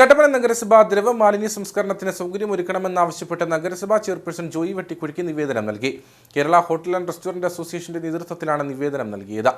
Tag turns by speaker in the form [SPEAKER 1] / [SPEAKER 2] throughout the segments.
[SPEAKER 1] കട്ടപ്പന നഗരസഭ ദ്രവ മാലിന്യ സംസ്കരണത്തിന് സൗകര്യമൊരുക്കണമെന്നാവശ്യപ്പെട്ട് നഗരസഭാ ചെയർപേഴ്സൺ ജോയി വെട്ടിക്കുഴിക്ക് നിവേദനം നൽകി. കേരള ഹോട്ടൽ ആൻഡ് റെസ്റ്റോറന്റ് അസോസിയേഷന്റെ നേതൃത്വത്തിലാണ് നിവേദനം നൽകിയത്.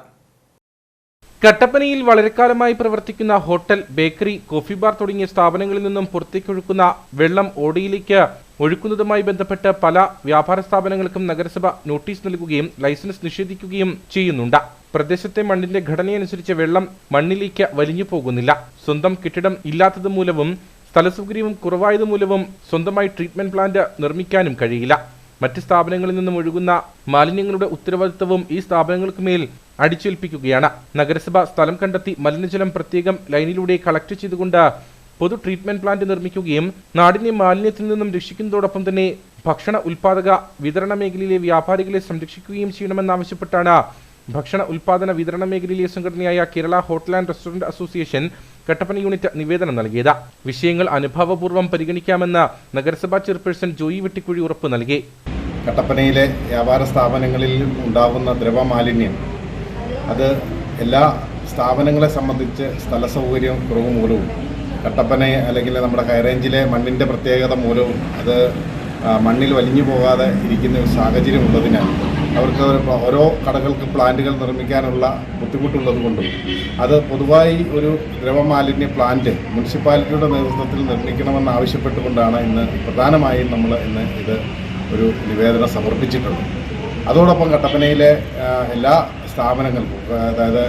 [SPEAKER 1] കട്ടപ്പനയിൽ വളരെക്കാലമായി പ്രവർത്തിക്കുന്ന ഹോട്ടൽ ബേക്കറി കോഫി ബാർ തുടങ്ങിയ സ്ഥാപനങ്ങളിൽ നിന്നും പുറത്തേക്കൊഴുക്കുന്ന വെള്ളം ഓടിയിലേക്ക് ഒഴുക്കുന്നതുമായി ബന്ധപ്പെട്ട് പല വ്യാപാര സ്ഥാപനങ്ങൾക്കും നഗരസഭ നോട്ടീസ് നൽകുകയും ലൈസൻസ് നിഷേധിക്കുകയും ചെയ്യുന്നുണ്ട്. പ്രദേശത്തെ മണ്ണിന്റെ ഘടനയനുസരിച്ച് വെള്ളം മണ്ണിലേക്ക് വലിഞ്ഞു പോകുന്നില്ല. സ്വന്തം കെട്ടിടം ഇല്ലാത്തത് മൂലവും സ്ഥലസൗകര്യവും കുറവായത് മൂലവും സ്വന്തമായി ട്രീറ്റ്മെന്റ് പ്ലാന്റ് നിർമ്മിക്കാനും കഴിയില്ല. മറ്റ് സ്ഥാപനങ്ങളിൽ നിന്നും ഒഴുകുന്ന മാലിന്യങ്ങളുടെ ഉത്തരവാദിത്തവും ഈ സ്ഥാപനങ്ങൾക്ക് മേൽ അടിച്ചേൽപ്പിക്കുകയാണ്. നഗരസഭ സ്ഥലം കണ്ടെത്തി മലിനജലം പ്രത്യേകം ലൈനിലൂടെ കളക്ട് ചെയ്തുകൊണ്ട് പൊതു ട്രീറ്റ്മെന്റ് പ്ലാന്റ് നിർമ്മിക്കുകയും നാടിനെ മാലിന്യത്തിൽ നിന്നും രക്ഷിക്കുന്നതോടൊപ്പം തന്നെ ഭക്ഷണ ഉൽപാദക വിതരണ മേഖലയിലെ വ്യാപാരികളെ സംരക്ഷിക്കുകയും ചെയ്യണമെന്നാവശ്യപ്പെട്ടാണ് ഭക്ഷണ ഉൽപാദന വിതരണ മേഖലയിലെ സംഘടനയായ Kerala hotel and restaurant association Kattappana unit നിവേദനം നൽകിയത്. വിഷയങ്ങൾ അനുഭാവപൂർവം പരിഗണിക്കാമെന്ന് നഗരസഭാ ചെയർപേഴ്സൺ ജോയി വെട്ടിക്കുഴി ഉറപ്പ് നൽകി.
[SPEAKER 2] കട്ടപ്പനയിലെ വ്യാപാര സ്ഥാപനങ്ങളിൽ ഉണ്ടാകുന്ന ദ്രവമാലിന്യം അത് എല്ലാ സ്ഥാപനങ്ങളെ സംബന്ധിച്ച് സ്ഥല സൗകര്യം കുറവ് മൂലവും കട്ടപ്പന അല്ലെങ്കിൽ നമ്മുടെ ഹൈറേഞ്ചിലെ മണ്ണിന്റെ പ്രത്യേകത മൂലവും അത് മണ്ണിൽ വലിഞ്ഞു പോകാതെ ഇരിക്കുന്ന ഒരു സാഹചര്യം ഉള്ളതിനാൽ അവർക്ക് ഓരോ കടകൾക്ക് പ്ലാന്റുകൾ നിർമ്മിക്കാനുള്ള ബുദ്ധിമുട്ടുള്ളത് കൊണ്ടും അത് പൊതുവായി ഒരു ദ്രവമാലിന്യ പ്ലാന്റ് മുനിസിപ്പാലിറ്റിയുടെ നേതൃത്വത്തിൽ നിർമ്മിക്കണമെന്ന് ആവശ്യപ്പെട്ടുകൊണ്ടാണ് ഇന്ന് പ്രധാനമായും നമ്മൾ ഇന്ന് ഇത് ഒരു നിവേദനം സമർപ്പിച്ചിട്ടുള്ളത്. അതോടൊപ്പം കട്ടപ്പനയിലെ എല്ലാ സ്ഥാപനങ്ങൾക്കും അതായത്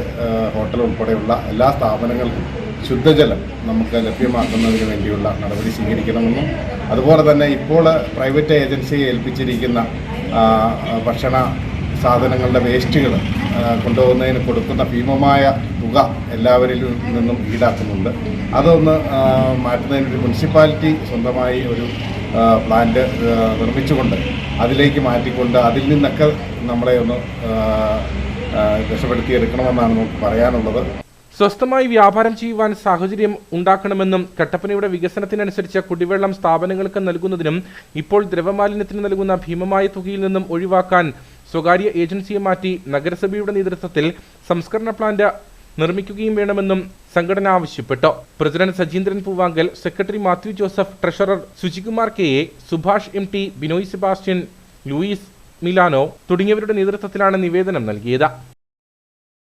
[SPEAKER 2] ഹോട്ടൽ ഉൾപ്പെടെയുള്ള എല്ലാ സ്ഥാപനങ്ങൾക്കും ശുദ്ധജലം നമുക്ക് ലഭ്യമാക്കുന്നതിന് വേണ്ടിയുള്ള നടപടി സ്വീകരിക്കണമെന്നും അതുപോലെ തന്നെ ഇപ്പോൾ പ്രൈവറ്റ് ഏജൻസിയെ ഏൽപ്പിച്ചിരിക്കുന്ന ഭക്ഷണ സാധനങ്ങളുടെ വേസ്റ്റുകൾ കൊണ്ടുപോകുന്നതിന് കൊടുക്കുന്ന ഭീമമായ തുക എല്ലാവരിൽ നിന്നും ഈടാക്കുന്നുണ്ട്. അതൊന്ന് ആ, മാറ്റുന്നതിന് ഒരു മുനിസിപ്പാലിറ്റി സ്വന്തമായി ഒരു പ്ലാന്റ് നിർമ്മിച്ചുകൊണ്ട് അതിലേക്ക് മാറ്റിക്കൊണ്ട് അതിൽ നിന്നൊക്കെ നമ്മളെ ഒന്ന് രക്ഷപ്പെടുത്തിയെടുക്കണമെന്നാണ് നമുക്ക് പറയാനുള്ളത്.
[SPEAKER 1] സ്വസ്ഥമായി വ്യാപാരം ചെയ്യുവാൻ സാഹചര്യം ഉണ്ടാക്കണമെന്നും കട്ടപ്പനയുടെ വികസനത്തിനനുസരിച്ച് കുടിവെള്ളം സ്ഥാപനങ്ങൾക്ക് നൽകുന്നതിനും ഇപ്പോൾ ദ്രവമാലിന്യത്തിന് നൽകുന്ന ഭീമമായ തുകയിൽ നിന്നും ഒഴിവാക്കാൻ സ്വകാര്യ ഏജൻസിയെ മാറ്റി നഗരസഭയുടെ നേതൃത്വത്തിൽ സംസ്കരണ പ്ലാന്റ് നിർമ്മിക്കുകയും വേണമെന്നും സംഘടന ആവശ്യപ്പെട്ടു. President Sajeendran Poovankal secretary Mathew Joseph treasurer Sujikumar K A Subhash M T Binoy Sebastian Louis Milano തുടങ്ങിയവരുടെ നേതൃത്വത്തിലാണ് നിവേദനം നൽകിയത്.